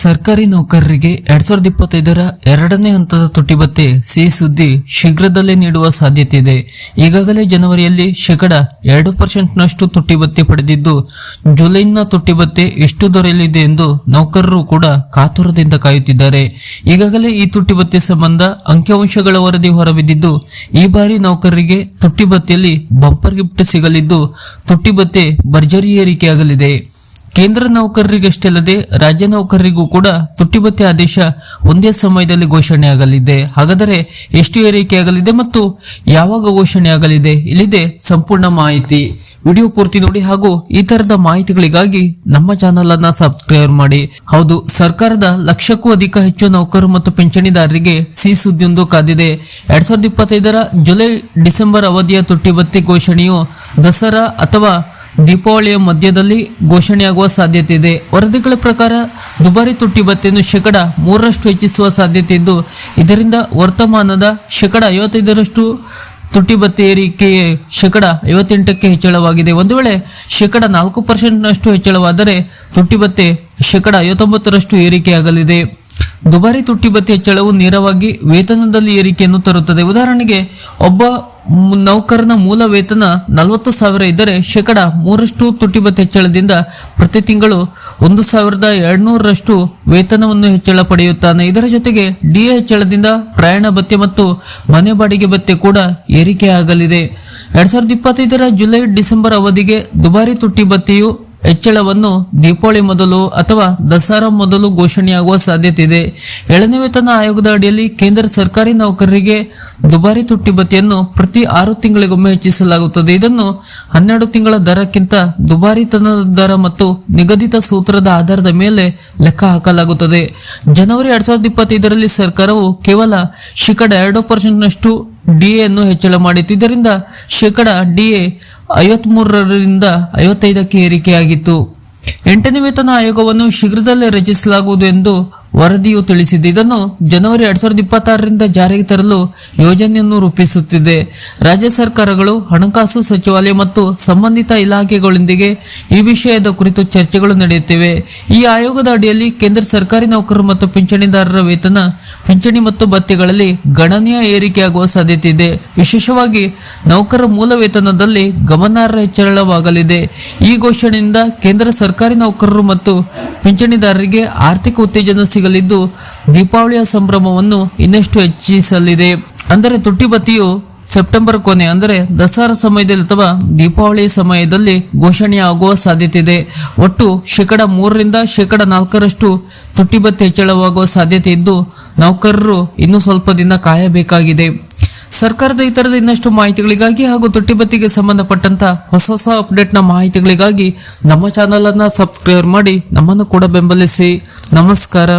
ಸರ್ಕಾರಿ ನೌಕರರಿಗೆ ಎರಡ್ ಸಾವಿರದ ಇಪ್ಪತ್ತೈದರ ಎರಡನೇ ಹಂತದ ತುಟಿ ಭತ್ಯೆ ಸಿಹಿ ಸುದ್ದಿ ಶೀಘ್ರದಲ್ಲೇ ನೀಡುವ ಸಾಧ್ಯತೆ ಇದೆ. ಈಗಾಗಲೇ ಜನವರಿಯಲ್ಲಿ ಶೇಕಡ ಎರಡು ಪರ್ಸೆಂಟ್ನಷ್ಟು ತುಟಿ ಪಡೆದಿದ್ದು, ಜುಲೈನ ತುಟಿ ಭತ್ಯೆ ಎಷ್ಟು ದೊರೆಯಲಿದೆ ಎಂದು ನೌಕರರು ಕೂಡ ಕಾತುರದಿಂದ ಕಾಯುತ್ತಿದ್ದಾರೆ. ಈಗಾಗಲೇ ಈ ತುಟಿ ಭತ್ಯೆ ಸಂಬಂಧ ಅಂಕಿಅಂಶಗಳ ವರದಿ ಹೊರಬಿದ್ದಿದ್ದು, ಈ ಬಾರಿ ನೌಕರರಿಗೆ ತುಟಿ ಬಂಪರ್ ಗಿಫ್ಟ್ ಸಿಗಲಿದ್ದು ತುಟಿ ಭರ್ಜರಿ ಏರಿಕೆಯಾಗಲಿದೆ. ಕೇಂದ್ರ ನೌಕರರಿಗಷ್ಟೇ ಅಲ್ಲದೆ ರಾಜ್ಯ ನೌಕರರಿಗೂ ಕೂಡ ತುಟ್ಟಿಭತ್ಯೆ ಆದೇಶ ಒಂದೇ ಸಮಯದಲ್ಲಿ ಘೋಷಣೆ ಆಗಲಿದೆ. ಹಾಗಾದರೆ ಎಷ್ಟು ಏರಿಕೆಯಾಗಲಿದೆ ಮತ್ತು ಯಾವಾಗ ಘೋಷಣೆ ಆಗಲಿದೆ? ಇಲ್ಲಿದೆ ಸಂಪೂರ್ಣ ಮಾಹಿತಿ. ವಿಡಿಯೋ ಪೂರ್ತಿ ನೋಡಿ ಹಾಗೂ ಈ ತರದ ಮಾಹಿತಿಗಳಿಗಾಗಿ ನಮ್ಮ ಚಾನೆಲ್ ಅನ್ನ ಸಬ್ಸ್ಕ್ರೈಬ್ ಮಾಡಿ. ಹೌದು, ಸರ್ಕಾರದ ಲಕ್ಷಕ್ಕೂ ಅಧಿಕ ಹೆಚ್ಚು ನೌಕರರು ಮತ್ತು ಪಿಂಚಣಿದಾರರಿಗೆ ಸಿ ಸುದ್ದಿಯೊಂದು ಕಾದಿದೆ. ಎರಡ್ ಸಾವಿರದ ಇಪ್ಪತ್ತೈದರ ಜುಲೈ ಡಿಸೆಂಬರ್ ಅವಧಿಯ ತುಟ್ಟಿ ಭತ್ಯೆ ಘೋಷಣೆಯು ದಸರಾ ಅಥವಾ ದೀಪಾವಳಿಯ ಮಧ್ಯದಲ್ಲಿ ಘೋಷಣೆಯಾಗುವ ಸಾಧ್ಯತೆ ಇದೆ. ವರದಿಗಳ ಪ್ರಕಾರ ದುಬಾರಿ ತುಟ್ಟಿ ಭತ್ತೆಯನ್ನು ಶೇಕಡ ಮೂರರಷ್ಟು ಹೆಚ್ಚಿಸುವ ಸಾಧ್ಯತೆ ಇದ್ದು, ಇದರಿಂದ ವರ್ತಮಾನದ ಶೇಕಡ ಐವತ್ತೈದರಷ್ಟು ತುಟ್ಟಿ ಭತ್ತೆ ಏರಿಕೆ ಶೇಕಡ ಐವತ್ತೆಂಟಕ್ಕೆ ಹೆಚ್ಚಳವಾಗಿದೆ. ಒಂದು ವೇಳೆ ಶೇಕಡ ನಾಲ್ಕು ಪರ್ಸೆಂಟ್ನಷ್ಟು ಹೆಚ್ಚಳವಾದರೆ ತುಟ್ಟಿ ಭತ್ತೆ ಶೇಕಡ ಐವತ್ತೊಂಬತ್ತರಷ್ಟು ಏರಿಕೆಯಾಗಲಿದೆ. ದುಬಾರಿ ತುಟ್ಟಿ ಭತ್ತೆ ಹೆಚ್ಚಳವು ನೇರವಾಗಿ ವೇತನದಲ್ಲಿ ಏರಿಕೆಯನ್ನು ತರುತ್ತದೆ. ಉದಾಹರಣೆಗೆ, ಒಬ್ಬ ನೌಕರನ ಮೂಲ ವೇತನ ನಲವತ್ತು ಸಾವಿರ ಇದ್ದರೆ ಶೇಕಡ ಮೂರಷ್ಟು ತುಟ್ಟಿ ಭತ್ಯೆ ಹೆಚ್ಚಳದಿಂದ ಪ್ರತಿ ತಿಂಗಳು ಒಂದು ಸಾವಿರದ ಎರಡ್ನೂರರಷ್ಟು ವೇತನವನ್ನು ಹೆಚ್ಚಳ ಪಡೆಯುತ್ತಾನೆ. ಇದರ ಜೊತೆಗೆ ಡಿಎ ಹೆಚ್ಚಳದಿಂದ ಪ್ರಯಾಣ ಭತ್ಯೆ ಮತ್ತು ಮನೆ ಬಾಡಿಗೆ ಭತ್ಯೆ ಕೂಡ ಏರಿಕೆಯಾಗಲಿದೆ. ಎರಡ್ ಸಾವಿರದ ಇಪ್ಪತ್ತೈದರ ಜುಲೈ ಡಿಸೆಂಬರ್ ಅವಧಿಗೆ ದುಬಾರಿ ತುಟ್ಟಿ ಭತ್ಯೆಯು ಹೆಚ್ಚಳವನ್ನು ದೀಪಾವಳಿ ಮೊದಲು ಅಥವಾ ದಸರಾ ಮೊದಲು ಘೋಷಣೆಯಾಗುವ ಸಾಧ್ಯತೆ ಇದೆ ಏಳನೇ ವೇತನ ಆಯೋಗದ ಅಡಿಯಲ್ಲಿ ಕೇಂದ್ರ ಸರ್ಕಾರಿ ನೌಕರರಿಗೆ ದುಬಾರಿ ತುಟ್ಟಿ ಭತ್ಯೆಯನ್ನು ಪ್ರತಿ ಆರು ತಿಂಗಳಿಗೊಮ್ಮೆ ಹೆಚ್ಚಿಸಲಾಗುತ್ತದೆ. ಇದನ್ನು ಹನ್ನೆರಡು ತಿಂಗಳ ದರಕ್ಕಿಂತ ದುಬಾರಿತನದ ದರ ಮತ್ತು ನಿಗದಿತ ಸೂತ್ರದ ಆಧಾರದ ಮೇಲೆ ಲೆಕ್ಕ ಹಾಕಲಾಗುತ್ತದೆ. ಜನವರಿ ಎರಡ್ ಸಾವಿರದ ಇಪ್ಪತ್ತೈದರಲ್ಲಿ ಸರ್ಕಾರವು ಕೇವಲ ಶೇಕಡ ಎರಡು ಪರ್ಸೆಂಟ್ನಷ್ಟು ಡಿಎ ಅನ್ನು ಹೆಚ್ಚಳ ಮಾಡಿತ್ತು. ಇದರಿಂದ ಶೇಕಡ ಡಿಎ ಐವತ್ಮೂರರಿಂದ ಐವತ್ತೈದಕ್ಕೆ ಏರಿಕೆಯಾಗಿತ್ತು. ಎಂಟನೇ ವೇತನ ಆಯೋಗವನ್ನು ಶೀಘ್ರದಲ್ಲೇ ರಚಿಸಲಾಗುವುದು ಎಂದು ವರದಿಯು ತಿಳಿಸಿದೆ. ಇದನ್ನು ಜನವರಿ ಎರಡ್ ಸಾವಿರದ ಇಪ್ಪತ್ತಾರರಿಂದ ಜಾರಿಗೆ ತರಲು ಯೋಜನೆಯನ್ನು ರೂಪಿಸುತ್ತಿದೆ. ರಾಜ್ಯ ಸರ್ಕಾರಗಳು, ಹಣಕಾಸು ಸಚಿವಾಲಯ ಮತ್ತು ಸಂಬಂಧಿತ ಇಲಾಖೆಗಳೊಂದಿಗೆ ಈ ವಿಷಯದ ಕುರಿತು ಚರ್ಚೆಗಳು ನಡೆಯುತ್ತಿವೆ. ಈ ಆಯೋಗದ ಅಡಿಯಲ್ಲಿ ಕೇಂದ್ರ ಸರ್ಕಾರಿ ನೌಕರರು ಮತ್ತು ಪಿಂಚಣಿದಾರರ ವೇತನ, ಪಿಂಚಣಿ ಮತ್ತು ಭತ್ಯೆಗಳಲ್ಲಿ ಗಣನೀಯ ಏರಿಕೆಯಾಗುವ ಸಾಧ್ಯತೆ ಇದೆ. ವಿಶೇಷವಾಗಿ ನೌಕರರ ಮೂಲ ವೇತನದಲ್ಲಿ ಗಮನಾರ್ಹ ಹೆಚ್ಚಳವಾಗಲಿದೆ. ಈ ಘೋಷಣೆಯಿಂದ ಕೇಂದ್ರ ಸರ್ಕಾರಿ ನೌಕರರು ಮತ್ತು ಪಿಂಚಣಿದಾರರಿಗೆ ಆರ್ಥಿಕ ಉತ್ತೇಜನ ಸಿಗಲಿದ್ದು ದೀಪಾವಳಿಯ ಸಂಭ್ರಮವನ್ನು ಇನ್ನಷ್ಟು ಹೆಚ್ಚಿಸಲಿದೆ. ಅಂದರೆ ತುಟ್ಟಿಬತ್ತಿಯು ಸೆಪ್ಟೆಂಬರ್ ಕೊನೆ, ಅಂದರೆ ದಸರಾ ಸಮಯದಲ್ಲಿ ಅಥವಾ ದೀಪಾವಳಿ ಸಮಯದಲ್ಲಿ ಘೋಷಣೆಯಾಗುವ ಸಾಧ್ಯತೆ ಇದೆ ಒಟ್ಟು ಶೇಕಡ ಮೂರರಿಂದ ಶೇಕಡ ನಾಲ್ಕರಷ್ಟು ತುಟ್ಟಿಬತ್ತಿ ಹೆಚ್ಚಳವಾಗುವ ಸಾಧ್ಯತೆ ಇದ್ದು, ನೌಕರರು ಇನ್ನೂ ಸ್ವಲ್ಪ ದಿನ ಕಾಯಬೇಕಾಗಿದೆ. ಸರ್ಕಾರದ ಇತರದ ತರದ ಇನ್ನಷ್ಟು ಮಾಹಿತಿಗಳಿಗಾಗಿ ಹಾಗೂ ತುಟ್ಟಿಬತ್ತಿಗೆ ಸಂಬಂಧಪಟ್ಟಂತಹ ಸಂಬಂಧಪಟ್ಟಂತ ಹೊಸ ಹೊಸ ಅಪ್ಡೇಟ್ನ ಮಾಹಿತಿಗಳಿಗಾಗಿ ನಮ್ಮ ಚಾನಲ್ ಅನ್ನ ಸಬ್ಸ್ಕ್ರೈಬ್ ಮಾಡಿ ನಮ್ಮನ್ನು ಕೂಡ ಬೆಂಬಲಿಸಿ. ನಮಸ್ಕಾರ